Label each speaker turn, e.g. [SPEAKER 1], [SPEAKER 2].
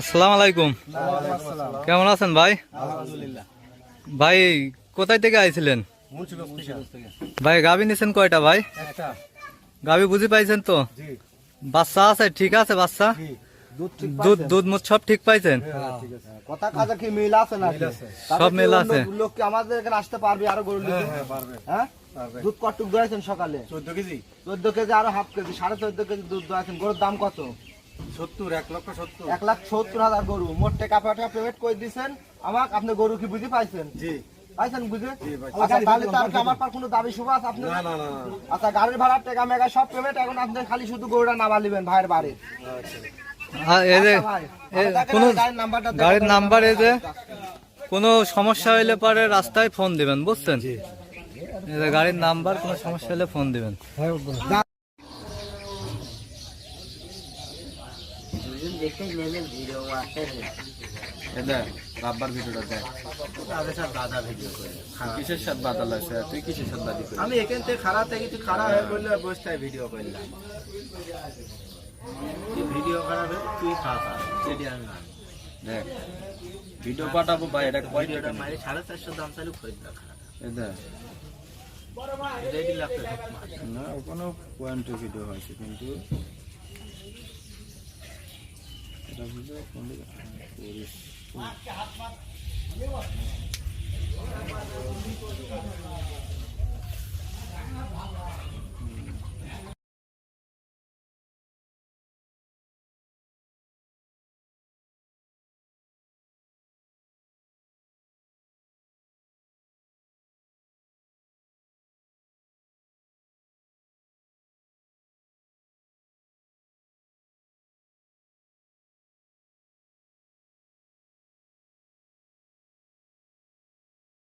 [SPEAKER 1] আসসালামু আলাইকুম। কেমন আছেন ভাই? ভাই কোথায় থেকে আইছিলেন? ভাই গাবি নিছেন কয়টা ভাই?
[SPEAKER 2] একটা
[SPEAKER 1] গাবি বুঝি পাইছেন তো? বাচ্চা আছে ঠিক আছে বাচ্চা?
[SPEAKER 2] জি দুধ
[SPEAKER 1] দুধ মুধ সব ঠিক পাইছেন?
[SPEAKER 3] কথা কাজে কি মিল আছে না
[SPEAKER 1] সব মিল আছে।
[SPEAKER 3] লোক কি আমাদের এখানে আসতে পারবে আরও গরু নিতে
[SPEAKER 2] হ্যাঁ পারবে
[SPEAKER 3] হ্যাঁ
[SPEAKER 2] পারবে
[SPEAKER 3] দুধ কটুক দোয়াইছেন সকালে
[SPEAKER 2] চোদ্দ কেজি?
[SPEAKER 3] চোদ্দ কেজি আরও হাফ কেজি সাড়ে চোদ্দ কেজি দুধ দোয়াইছেন গরুর দাম কত?
[SPEAKER 2] সত্তর এক লক্ষ সত্তর।
[SPEAKER 3] এক লাখ সত্তর হাজার গরু। মোট টাকা টাকা পেমেন্ট করে দিচ্ছেন আমাকে আপনি গরু কি বুঝে পাইছেন?
[SPEAKER 2] জি।
[SPEAKER 3] পাইছেন বুঝে? আচ্ছা তাহলে তো আমার পার কোনো দাবি শুভ আপনি
[SPEAKER 2] না না না না
[SPEAKER 3] আচ্ছা গাড়ির ভাড়া টাকা মেগা সব পেমেন্ট এখন আপনি খালি শুধু গরুটা নামা নেবেন ভাইয়ের বাড়ি।
[SPEAKER 2] আচ্ছা
[SPEAKER 1] আর এই যে
[SPEAKER 3] আচ্ছা ভাই,
[SPEAKER 1] এ,
[SPEAKER 3] আমার দেখেন
[SPEAKER 1] কোনো
[SPEAKER 3] আমি গাড়ির নাম্বারটা দেন।
[SPEAKER 1] গাড়ির নাম্বার এই যে কোনো সমস্যা হইলে পরে রাস্তায় ফোন দিবেন বুঝছেন? এই গাড়ির নাম্বার কোনো সমস্যা হলে ফোন দিবেন।
[SPEAKER 4] দেখ বাবার ভিডিওটা দেখ। কিসের সাথে লাগছে? তুই কিসের সাথে বাদি করিস?
[SPEAKER 3] আমি এখান থেকে খারাপ থেকে তুই খারাপ হয়ে বললে বসতে ভিডিও করলাম।
[SPEAKER 4] ভিডিও খারাপ তুই খা খা। দেখ ভিডিও পাঠাবো ভাই এটা কয় টাকা?
[SPEAKER 3] মারি সাড়ে চারশো দাম চালু করে
[SPEAKER 4] দেখ। না ওখানেও পয়েন্ট ভিডিও হয়েছে কিন্তু এটা ভিডিও কোন দিকে?